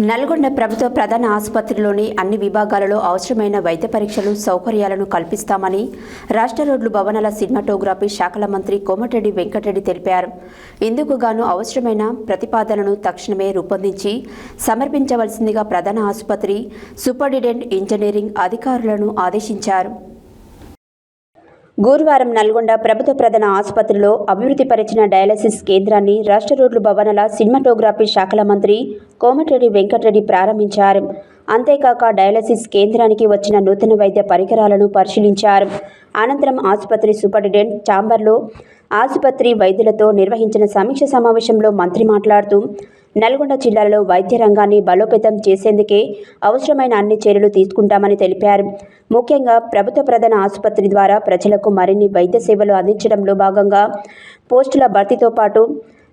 నల్గొండ ప్రభుత్వ ప్రధాన ఆసుపత్రిలోని అన్ని విభాగాలలో అవసరమైన వైద్య పరీక్షలు సౌకర్యాలను కల్పిస్తామని రాష్ట్ర రోడ్లు భవనాల సినిమాటోగ్రఫీ శాఖల మంత్రి కోమటిరెడ్డి వెంకటరెడ్డి తెలిపారు. ఇందుకు గాను అవసరమైన ప్రతిపాదనను తక్షణమే రూపొందించి సమర్పించవలసిందిగా ప్రధాన ఆసుపత్రి సూపరింటెండెంట్ ఇంజనీరింగ్ అధికారులను ఆదేశించారు. గురువారం నల్గొండ ప్రభుత్వ ప్రధాన ఆసుపత్రిలో అభివృద్ధిపరిచిన డయాలసిస్ కేంద్రాన్ని రాష్ట్ర రోడ్లు భవనాల సినిమాటోగ్రఫీ శాఖల మంత్రి కోమటిరెడ్డి వెంకటరెడ్డి ప్రారంభించారు. అంతేకాక డయాలసిస్ కేంద్రానికి వచ్చిన నూతన వైద్య పరికరాలను పరిశీలించారు. అనంతరం ఆసుపత్రి సూపరింటెండెంట్ ఛాంబర్లో ఆసుపత్రి వైద్యులతో నిర్వహించిన సమీక్ష సమావేశంలో మంత్రి మాట్లాడుతూ నల్గొండ జిల్లాలో వైద్య రంగాన్ని బలోపేతం చేసేందుకే అవసరమైన అన్ని చర్యలు తీసుకుంటామని తెలిపారు. ముఖ్యంగా ప్రభుత్వ ప్రధాన ఆసుపత్రి ద్వారా ప్రజలకు మరిన్ని వైద్య సేవలు అందించడంలో భాగంగా పోస్టుల భర్తీతో పాటు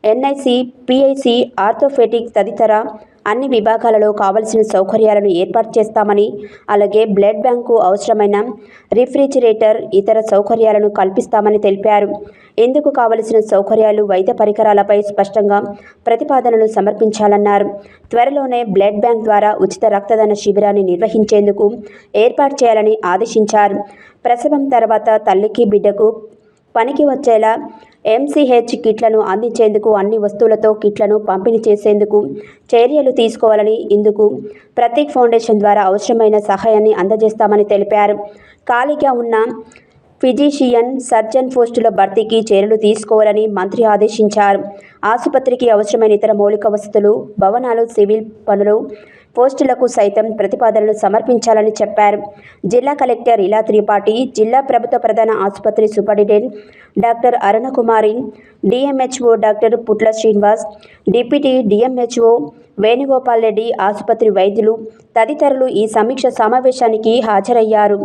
ఎన్ఐసి పిఐసి ఆర్థోఫెటిక్ తదితర అన్ని విభాగాలలో కావలసిన సౌకర్యాలను ఏర్పాటు చేస్తామని అలాగే బ్లడ్ బ్యాంకు అవసరమైన రిఫ్రిజిరేటర్ ఇతర సౌకర్యాలను కల్పిస్తామని తెలిపారు. ఇందుకు కావలసిన సౌకర్యాలు వైద్య పరికరాలపై స్పష్టంగా ప్రతిపాదనలు సమర్పించాలన్నారు. త్వరలోనే బ్లడ్ బ్యాంక్ ద్వారా ఉచిత రక్తదాన శిబిరాన్ని నిర్వహించేందుకు ఏర్పాటు చేయాలని ఆదేశించారు. ప్రసవం తర్వాత తల్లికి బిడ్డకు పనికి వచ్చేలా ఎంసీహెచ్ కిట్లను అందించేందుకు అన్ని వస్తువులతో కిట్లను పంపిణీ చేసేందుకు చర్యలు తీసుకోవాలని ఇందుకు ప్రతీక్ ఫౌండేషన్ ద్వారా అవసరమైన సహాయాన్ని అందజేస్తామని తెలిపారు. ఖాళీగా ఉన్న ఫిజీషియన్ సర్జన్ పోస్టుల భర్తీకి చర్యలు తీసుకోవాలని మంత్రి ఆదేశించారు. ఆసుపత్రికి అవసరమైన ఇతర మౌలిక వసతులు భవనాలు సివిల్ పనులు పోస్టులకు సైతం ప్రతిపాదనలు సమర్పించాలని చెప్పారు. జిల్లా కలెక్టర్ ఇలా త్రిపాఠి జిల్లా ప్రభుత్వ ప్రధాన ఆసుపత్రి superintendent doctor Arunakumari DMHO doctor Putla Srinivas deputy DMHO Venugopal Reddy ఆసుపత్రి వైద్యులు తదితరులు ఈ సమీక్ష సమావేశానికి హాజరయ్యారు.